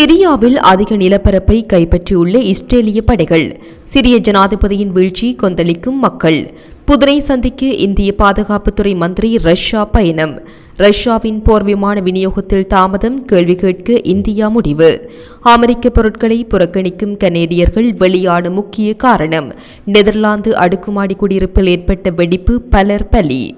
சிரியாவில் அதிக நிலப்பரப்பை கைப்பற்றியுள்ள இஸ்ரேலிய படைகள் சிரிய ஜனாதிபதியின் வீழ்ச்சி கொந்தளிக்கும் மக்கள். புதனை சந்திக்கு இந்திய பாதுகாப்புத்துறை மந்திரி ரஷ்யா பயணம். ரஷ்யாவின் போர் விமான விநியோகத்தில் தாமதம் கேள்வி கேட்க இந்தியா முடிவு. அமெரிக்க பொருட்களை புறக்கணிக்கும் கனேடியர்கள் வெளியான முக்கிய காரணம். நெதர்லாந்து அடுக்குமாடி குடியிருப்பில் ஏற்பட்ட வெடிப்பு பலர் பலி.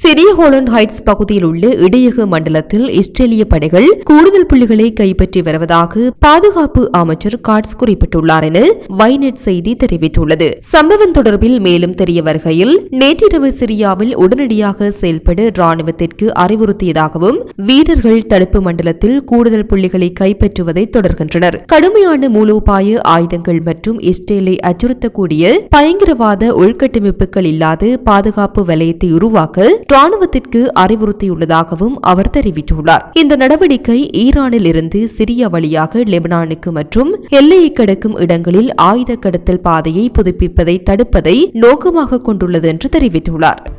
சிறிய ஹோலண்ட் ஹைட்ஸ் பகுதியில் உள்ள இடையக மண்டலத்தில் இஸ்ரேலிய படைகள் கூடுதல் புள்ளிகளை கைப்பற்றி வருவதாக பாதுகாப்பு அமைச்சர் காட்ஸ் குறிப்பிட்டுள்ளார் என வைநெட் செய்தி தெரிவித்துள்ளது. சம்பவம் தொடர்பில் மேலும் தெரிய வருகையில் நேற்றிரவு சிரியாவில் உடனடியாக செயல்பட ராணுவத்திற்கு அறிவுறுத்தியதாகவும் வீரர்கள் தடுப்பு மண்டலத்தில் கூடுதல் புள்ளிகளை கைப்பற்றுவதை தொடர்கின்றனர். கடுமையான மூலோபாய ஆயுதங்கள் மற்றும் இஸ்ரேலை அச்சுறுத்தக்கூடிய பயங்கரவாத உள்கட்டமைப்புகள் இல்லாத பாதுகாப்பு வலயத்தை உருவாக்க ராணுவத்திற்கு அறிவுறுத்தியுள்ளதாகவும் அவர் தெரிவித்துள்ளார். இந்த நடவடிக்கை ஈரானில் இருந்து சிரியா வழியாக லெபனானுக்கு மற்றும் எல்லையை கடக்கும் இடங்களில் ஆயுத கடத்தல் பாதையை புதுப்பிப்பதை தடுப்பதை நோக்கமாக கொண்டுள்ளது என்று தெரிவித்துள்ளார்.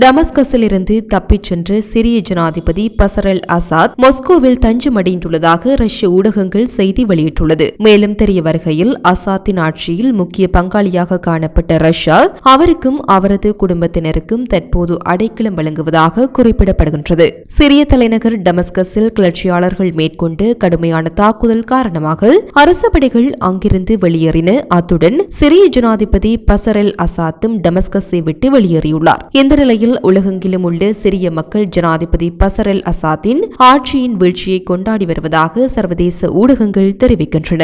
டமஸ்கஸில் இருந்து தப்பிச் சென்ற சிரிய ஜனாதிபதி பசரல் அசாத் மொஸ்கோவில் தஞ்சமடைந்துள்ளதாக ரஷ்ய ஊடகங்கள் செய்தி வெளியிட்டுள்ளது. மேலும் தெரிய வருகையில் அசாத்தின் ஆட்சியில் முக்கிய பங்காளியாக காணப்பட்ட ரஷ்யா அவருக்கும் அவரது குடும்பத்தினருக்கும் தற்போது அடைக்கலம் வழங்குவதாக குறிப்பிடப்படுகின்றது. சிரிய தலைநகர் டமஸ்கஸில் கிளர்ச்சியாளர்கள் மேற்கொண்டு கடுமையான தாக்குதல் காரணமாக அரசு படைகள் அங்கிருந்து வெளியேறின. அத்துடன் சிரிய ஜனாதிபதி பசரல் அசாத்தும் டமஸ்கஸை விட்டு வெளியேறியுள்ளார். இந்த நிலையில் நிலையில் உலகெங்கிலும் உள்ள சிரிய மக்கள் ஜனாதிபதி பசரல் அசாத்தின் ஆட்சியின் வீழ்ச்சியை கொண்டாடி வருவதாக சர்வதேச ஊடகங்கள் தெரிவிக்கின்றன.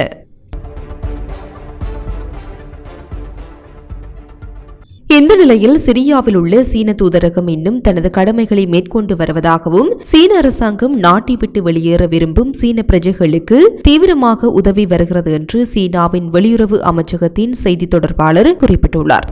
இந்த நிலையில் சிரியாவில் உள்ள சீன தூதரகம் இன்னும் தனது கடமைகளை மேற்கொண்டு வருவதாகவும் சீன அரசாங்கம் நாட்டை விட்டு வெளியேற விரும்பும் சீன பிரஜைகளுக்கு தீவிரமாக உதவி வருகிறது என்று சீனாவின் வெளியுறவு அமைச்சகத்தின் செய்தி தொடர்பாளர் குறிப்பிட்டுள்ளார்.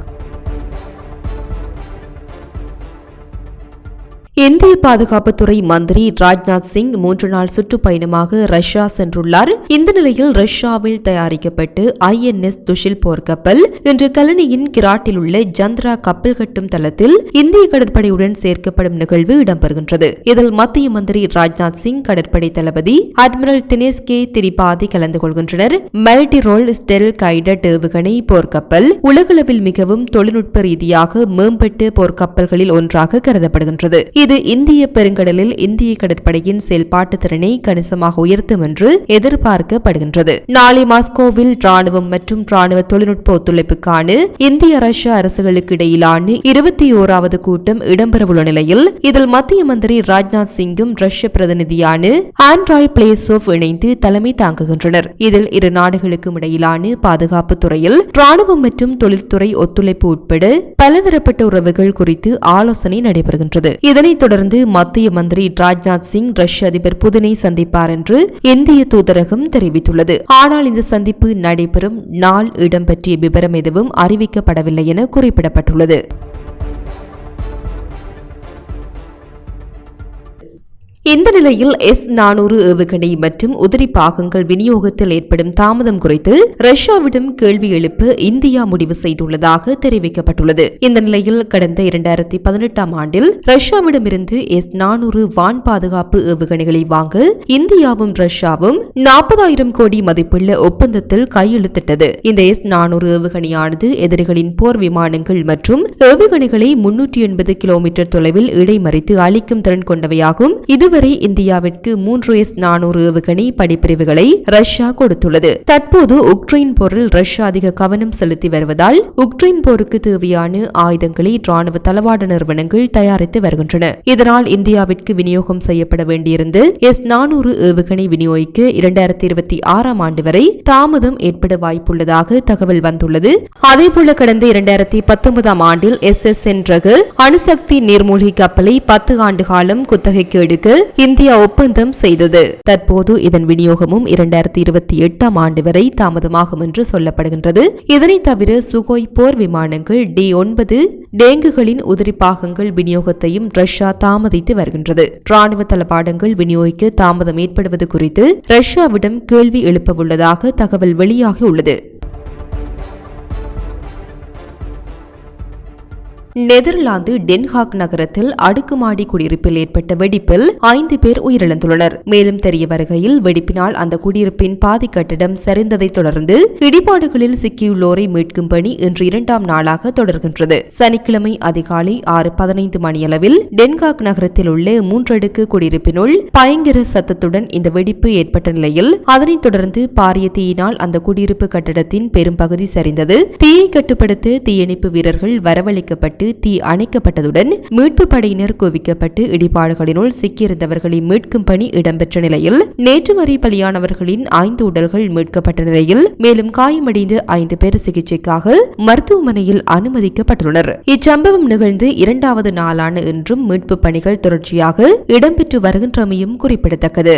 இந்திய பாதுகாப்புத்துறை மந்திரி ராஜ்நாத் சிங் மூன்று நாள் சுற்றுப்பயணமாக ரஷ்யா சென்றுள்ளார். இந்த நிலையில் ரஷ்யாவில் தயாரிக்கப்பட்டு ஐஎன்எஸ் துஷில் போர்க்கப்பல் இன்று கலனியின் கிராட்டில் உள்ள ஜந்திரா கப்பல் கட்டும் தளத்தில் இந்திய கடற்படையுடன் சேர்க்கப்படும் நிகழ்வு இடம்பெறுகின்றது. இதில் மத்திய மந்திரி ராஜ்நாத் சிங் கடற்படை தளபதி அட்மிரல் தினேஷ் கே திரிபாதி கலந்து கொள்கின்றனர். மல்டி ரோல் ஸ்டெல் கைடட் ஏவுகணை போர்க்கப்பல் உலகளவில் மிகவும் தொழில்நுட்ப ரீதியாக மேம்பட்டு போர்க்கப்பல்களில் ஒன்றாக கருதப்படுகின்றது. இது இந்திய பெருங்கடலில் இந்திய கடற்படையின் செயல்பாட்டு திறனை கணிசமாக உயர்த்தும் என்று எதிர்பார்க்கப்படுகின்றது. நாளை மாஸ்கோவில் ராணுவம் மற்றும் ராணுவ தொழில்நுட்ப ஒத்துழைப்புக்கான இந்திய ரஷ்ய அரசுகளுக்கு இடையிலான இருபத்தி ஓராவது கூட்டம் இடம்பெறவுள்ள நிலையில் இதில் மத்திய மந்திரி ராஜ்நாத் சிங்கும் ரஷ்ய பிரதிநிதியான ஆண்ட்ராய் பிளேசோவ் இணைந்து தலைமை தாங்குகின்றனர். இதில் இரு நாடுகளுக்கும் இடையிலான பாதுகாப்பு துறையில் ராணுவம் மற்றும் தொழில்துறை ஒத்துழைப்பு உட்பட பலதரப்பட்ட உறவுகள் குறித்து ஆலோசனை நடைபெறுகின்றது. இதனைத் தொடர்ந்து மத்திய மந்திரி ராஜ்நாத் சிங் ரஷ்ய அதிபர் புதினை சந்திப்பார் என்று இந்திய தூதரகம் தெரிவித்துள்ளது. ஆனால் இந்த சந்திப்பு நடைபெறும் நாள் இடம் பற்றிய விவரம் எதுவும் அறிவிக்கப்படவில்லை என குறிப்பிடப்பட்டுள்ளது. இந்த நிலையில் எஸ் நானூறு ஏவுகணை மற்றும் உதிரி பாகங்கள் விநியோகத்தில் ஏற்படும் தாமதம் குறித்து ரஷ்யாவிடம் கேள்வி எழுப்ப இந்தியா முடிவு செய்துள்ளதாக தெரிவிக்கப்பட்டுள்ளது. இந்த நிலையில் கடந்த இரண்டாயிரத்தி பதினெட்டாம் ஆண்டில் ரஷ்யாவிடமிருந்து எஸ் நானூறு வான் பாதுகாப்பு ஏவுகணைகளை வாங்க இந்தியாவும் ரஷ்யாவும் நாற்பதாயிரம் கோடி மதிப்புள்ள ஒப்பந்தத்தில் கையெழுத்திட்டது. இந்த எஸ் நானூறு ஏவுகணையானது எதிரிகளின் போர் விமானங்கள் மற்றும் ஏவுகணைகளை முன்னூற்றி எண்பது கிலோமீட்டர் தொலைவில் இடைமறித்து அளிக்கும் திறன் கொண்டவையாகும். இதுவரை இதுவரை இந்தியாவிற்கு மூன்று எஸ் நானூறு ஏவுகணை படிப்பிரிவுகளை ரஷ்யா கொடுத்துள்ளது. தற்போது உக்ரைன் போரில் ரஷ்யா அதிக கவனம் செலுத்தி வருவதால் உக்ரைன் போருக்கு தேவையான ஆயுதங்களை ராணுவ தளவாட நிறுவனங்கள் தயாரித்து வருகின்றன. இதனால் இந்தியாவிற்கு விநியோகம் செய்யப்பட வேண்டியிருந்து எஸ் நானூறு ஏவுகணை விநியோகிக்க இரண்டாயிரத்தி இருபத்தி ஆறாம் ஆண்டு வரை தாமதம் ஏற்பட வாய்ப்புள்ளதாக தகவல் வந்துள்ளது. அதேபோல கடந்த இரண்டாயிரத்தி பத்தொன்பதாம் ஆண்டில் எஸ் எஸ் என் அணுசக்தி நீர்மூழ்கி கப்பலை பத்து ஆண்டு காலம் குத்தகைக்கு எடுக்க இந்தியா ஒப்பந்தம் செய்தது. தற்போது இதன் விநியோகமும் இரண்டாயிரத்தி இருபத்தி எட்டாம் ஆண்டு வரை தாமதமாகும் என்று சொல்லப்படுகின்றது. இதனை தவிர சுகோய் போர் விமானங்கள் டி ஒன்பது டேங்குகளின் உதிரி பாகங்கள் விநியோகத்தையும் ரஷ்யா தாமதித்து வருகின்றது. ராணுவ தளபாடங்கள் விநியோகிக்க தாமதம் ஏற்படுவது குறித்து ரஷ்யாவிடம் கேள்வி எழுப்பவுள்ளதாக தகவல் வெளியாகியுள்ளது நெதர்லாந்து டென்ஹாக் நகரத்தில் அடுக்குமாடி குடியிருப்பில் ஏற்பட்ட வெடிப்பில் ஐந்து பேர் உயிரிழந்துள்ளனர். மேலும் தெரிய வருகையில் வெடிப்பினால் அந்த குடியிருப்பின் பாதி கட்டிடம் சரிந்ததைத் தொடர்ந்து இடிபாடுகளில் சிக்கியுள்ளோரை மீட்கும் பணி இன்று இரண்டாம் நாளாக தொடர்கின்றது. சனிக்கிழமை அதிகாலை ஆறு பதினைந்து மணியளவில் டென்ஹாக் நகரத்தில் உள்ள மூன்றடுக்கு குடியிருப்பினுள் பயங்கர சத்தத்துடன் இந்த வெடிப்பு ஏற்பட்ட நிலையில் அதனைத் தொடர்ந்து பாரிய தீயினால் அந்த குடியிருப்பு கட்டிடத்தின் பெரும்பகுதி சரிந்தது. தீயை கட்டுப்படுத்த தீயணைப்பு வீரர்கள் வரவழைக்கப்பட்டு தீ அணைக்கப்பட்டதுடன் மீட்பு படையினர் குவிக்கப்பட்டு இடிபாடுகளினுள் சிக்கியிருந்தவர்களை மீட்கும் பணி இடம்பெற்ற நிலையில் நேற்று வரை பலியானவர்களின் ஐந்து உடல்கள் மீட்கப்பட்ட நிலையில் மேலும் காயமடைந்து ஐந்து பேர் சிகிச்சைக்காக மருத்துவமனையில் அனுமதிக்கப்பட்டுள்ளனர். இச்சம்பவம் நிகழ்ந்து இரண்டாவது நாளான இன்றும் மீட்பு பணிகள் தொடர்ச்சியாக இடம்பெற்று வருகின்றமையும் குறிப்பிடத்தக்கது.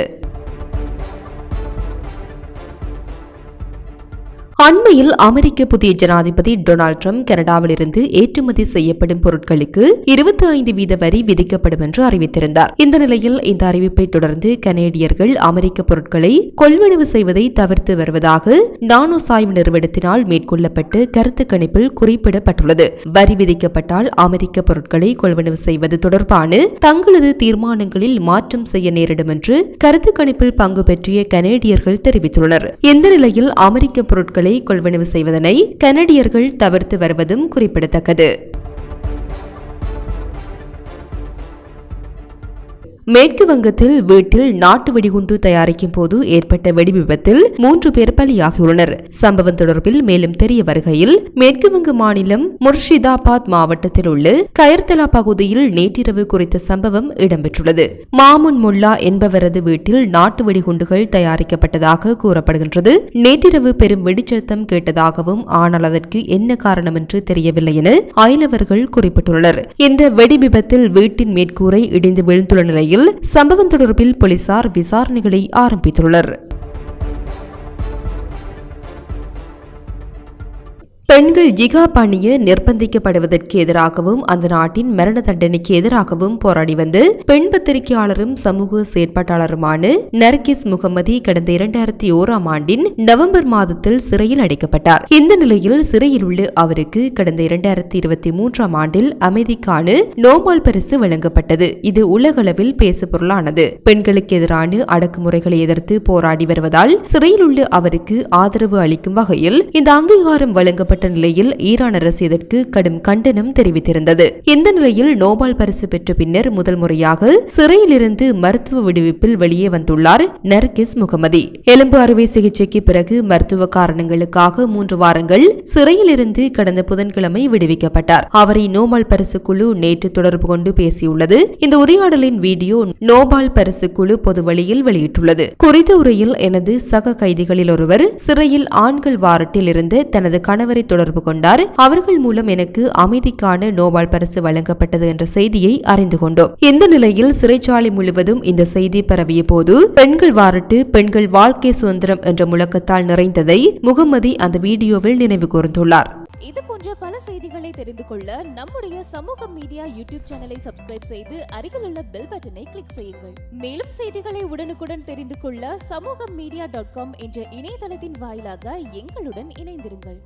அண்மையில் அமெரிக்க புதிய ஜனாதிபதி டொனால்ட் ட்ரம்ப் கனடாவில் இருந்து ஏற்றுமதி செய்யப்படும் பொருட்களுக்கு இருபத்தி ஐந்து வீத வரி விதிக்கப்படும் என்று அறிவித்திருந்தார். இந்த நிலையில் இந்த அறிவிப்பை தொடர்ந்து கனேடியர்கள் அமெரிக்க பொருட்களை கொள்வனவு செய்வதை தவிர்த்து வருவதாக நானோ சாய்வு நிறுவனத்தினால் மேற்கொள்ளப்பட்டு கருத்து கணிப்பில் குறிப்பிடப்பட்டுள்ளது. வரி விதிக்கப்பட்டால் அமெரிக்க பொருட்களை கொள்வனவு செய்வது தொடர்பான தங்களது தீர்மானங்களில் மாற்றம் செய்ய நேரிடும் என்று கருத்து கணிப்பில் பங்கு பெற்றிய கனேடியர்கள் தெரிவித்துள்ளனர். இந்த நிலையில் அமெரிக்க பொருட்களை கொள்வனவு செய்வதனை கனடியர்கள் தவிர்த்து வருவதும் குறிப்பிடத்தக்கது. மேற்கு வங்கத்தில் வீட்டில் நாட்டு வெடிகுண்டு தயாரிக்கும் போது ஏற்பட்ட வெடி விபத்தில் மூன்று பேர் பலியாகியுள்ளனர். சம்பவம் தொடர்பில் மேலும் தெரிய வருகையில் மேற்கு வங்க மாநிலம் முர்ஷிதாபாத் மாவட்டத்தில் உள்ள கயர்தலா பகுதியில் நேற்றிரவு குறித்த சம்பவம் இடம்பெற்றுள்ளது. மாமுன் முல்லா என்பவரது வீட்டில் நாட்டு வெடிகுண்டுகள் தயாரிக்கப்பட்டதாக கூறப்படுகின்றது. நேற்றிரவு பெரும் வெடிச்சத்தம் கேட்டதாகவும் ஆனால் அதற்கு என்ன காரணம் என்று தெரியவில்லை என அயலவர்கள் குறிப்பிட்டுள்ளனர். இந்த வெடி விபத்தில் வீட்டின் மேற்கூரை இடிந்து விழுந்துள்ள நிலையில் சம்பவம் தொடர்பில் போலீசார் விசாரணைகளை ஆரம்பித்துள்ளனர். பெண்கள் ஜிகா பணிய நிர்பந்திக்கப்படுவதற்கு எதிராகவும் அந்த நாட்டின் மரண தண்டனைக்கு எதிராகவும் போராடி வந்து பெண் பத்திரிகையாளரும் சமூக செயற்பாட்டாளருமான நர்கிஸ் முகமதி கடந்த இரண்டாயிரத்தி ஓராம் ஆண்டின் நவம்பர் மாதத்தில் சிறையில் அடைக்கப்பட்டார். இந்த நிலையில் சிறையில் உள்ள அவருக்கு கடந்த இரண்டாயிரத்தி இருபத்தி மூன்றாம் ஆண்டில் அமைதிக்கான நோபால் பரிசு வழங்கப்பட்டது. இது உலகளவில் பேசுபொருளானது. பெண்களுக்கு எதிரான அடக்குமுறைகளை எதிர்த்து போராடி வருவதால் சிறையில் உள்ள அவருக்கு ஆதரவு அளிக்கும் வகையில் இந்த அங்கீகாரம் வழங்கப்பட்ட ஏற்பட்ட நிலையில் ஈரான் அரசு இதற்கு கடும் கண்டனம் தெரிவித்திருந்தது. இந்த நிலையில் நோபல் பரிசு பெற்ற பின்னர் முதல் முறையாக சிறையிலிருந்து மருத்துவ விடுவிப்பில் வெளியே வந்துள்ளார் நர்கிஸ் முகமதி. எலும்பு அறுவை சிகிச்சைக்கு பிறகு மருத்துவ காரணங்களுக்காக மூன்று வாரங்கள் சிறையிலிருந்து கடந்த புதன்கிழமை விடுவிக்கப்பட்டார். அவரை நோபல் பரிசு குழு நேற்று தொடர்பு கொண்டு பேசியுள்ளது. இந்த உரையாடலின் வீடியோ நோபால் பரிசு குழு பொது வழியில் வெளியிட்டுள்ளது. குறித்த உரையில் எனது சக கைதிகளில் ஒருவர் சிறையில் ஆண்கள் வாரட்டில் இருந்து தனது கணவரை தொடர்பு கொண்டார். அவர்கள் மூலம் எனக்கு அமைதிக்கான நோபல் பரிசு வழங்கப்பட்டது என்ற செய்தியை அறிந்து கொண்டோம். இந்த நிலையில் சிறைச்சாலை முழுவதும் இந்த செய்தி பரவிய போது பெண்கள் வாரட்டு பெண்கள் வாழ்க்கை சுதந்திரம் என்ற முழக்கத்தால் நிறைந்ததை முகமதி அந்த வீடியோவில் நினைவு கூர்ந்துள்ளார். இது போன்ற பல செய்திகளை தெரிந்து கொள்ள நம்முடைய சமூக மீடியா யூடியூப் சேனலை சப்ஸ்கிரைப் செய்து அருகில் உள்ள பெல் பட்டனை கிளிக் செய்யுங்கள். மேலும் செய்திகளை உடனுக்குடன் தெரிந்து கொள்ள சமூக மீடியா டாட் காம் என்ற இணையதளத்தின் வாயிலாக எங்களுடன் இணைந்திருங்கள்.